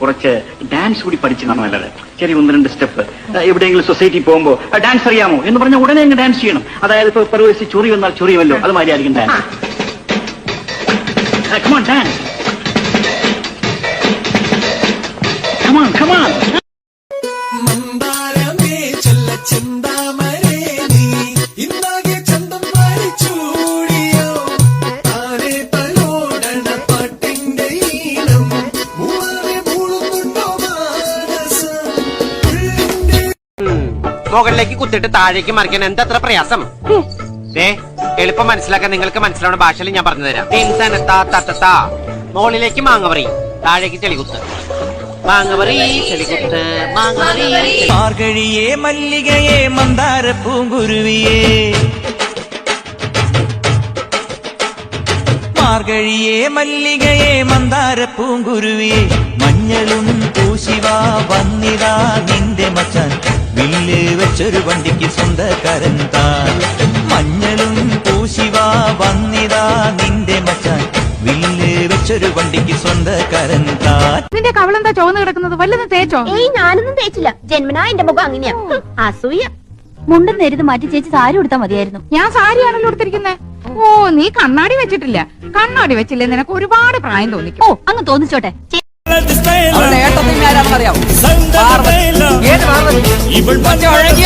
കുറച്ച് ഡാൻസ് കൂടി പഠിച്ചതാണ് നല്ലത്. ചെറിയ ഒന്ന് രണ്ട് സ്റ്റെപ്പ്. എവിടെയെങ്കിലും സൊസൈറ്റി പോകുമ്പോൾ ഡാൻസ് അറിയാമോ? എന്ന് പറഞ്ഞാൽ ഉടനെ അങ്ങ് ഡാൻസ് ചെയ്യണം. അതായത് ഇപ്പൊ പ്രവേശിച്ച് ചൊറി വന്നാൽ ചൊറിയുമല്ലോ അത് മാതിരി ആയിരിക്കും ഡാൻസ് ഡാൻസ് ചിന്താമ മുകളിലേക്ക് കുത്തിട്ട് താഴേക്ക് മറിക്കാൻ എന്തത്ര പ്രയാസം? ഏ എളുപ്പം മനസ്സിലാക്കാൻ നിങ്ങൾക്ക് മനസ്സിലാവുന്ന ഭാഷയിൽ ഞാൻ പറഞ്ഞു തരാം. മുകളിലേക്ക് മാങ്ങ മാങ്ങവറി താഴേക്ക് ചെളികുത്ത്. ചെളി- മാർഗഴിയേ മല്ലികയെ മന്ദാര പൂങ്കുരുവിയേ. മാർഗഴിയേ മല്ലികയെ മന്ദാര പൂങ്കുരുവിയെ. മഞ്ഞളും പൂശിവാ വന്നിതാ നിന്റെ മച്ചാൻ. വില്ല് വെച്ചൊരു വണ്ടിക്ക് സ്വന്തക്കാരൻ താൻ. മഞ്ഞളും പൂശിവാ വന്നിതാ നിന്റെ മച്ചാൻ. വില്ലേ വെച്ചൊരു വണ്ടിക്ക് സ്വന്തക്കാരൻ താൻ. നിന്റെ കവളെന്താ ചോന്ന് കിടക്കുന്നത്? വല്ലതും തേച്ചോ? ഏയ് ഞാനൊന്നും തേച്ചില്ല. ജന്മനാ എന്റെ മുഖം അങ്ങനെയാ. അസൂയ. മുണ്ടും നേരിത് മാറ്റി ചേച്ചി സാരി കൊടുത്താൽ മതിയായിരുന്നു. ഞാൻ സാരിയാണല്ലോ എടുത്തിരിക്കുന്നേ ഓ നീ കണ്ണാടി വെച്ചിട്ടില്ല. കണ്ണാടി വെച്ചില്ലേ നിനക്ക് ഒരുപാട് പ്രായം തോന്നിക്കും. ഓ അങ്ങ് തോന്നിച്ചോട്ടെ. இவள் பார்த்து அழகி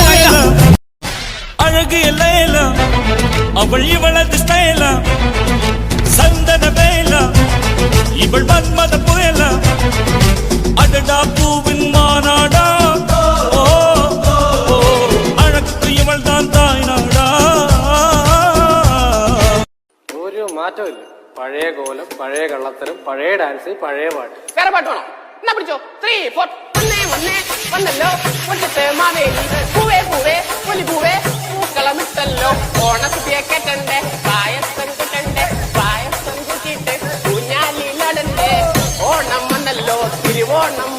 அழகு எல்லாம் எல்லாம் அவள் இவளது ஸ்டைலாம் சந்தன வேலா இவள் மன்மத புயலா. அடடா பூவின் மாநாடா அழகுக்கு இவள் தான் தாய் நாடா ഒരു മാറ്റമില്ല പഴയ കോലം പഴയ കള്ളത്തരം പഴയ ഡാൻസ് പഴയ പാട്ട്. വേറെ പാട്ട് വേണം? എന്നാ പിടിച്ചോ? ത്രീ ഫോർ ഒന്നേ ഒന്നേ വന്നല്ലോ. കൊഞ്ചത്തെ മാവേലി പൂവേ പൂവേ പുലി പൂവേ. പൂക്കളമിട്ടല്ലോ ഓണക്കുട്ടിയെ കെട്ടണ്ടേ? പായസം കിട്ടണ്ടേ? പായസം കിട്ടിയിട്ട് കുഞ്ഞാലിലടണ്ടേ ഓണം വന്നല്ലോ തിരുവോണം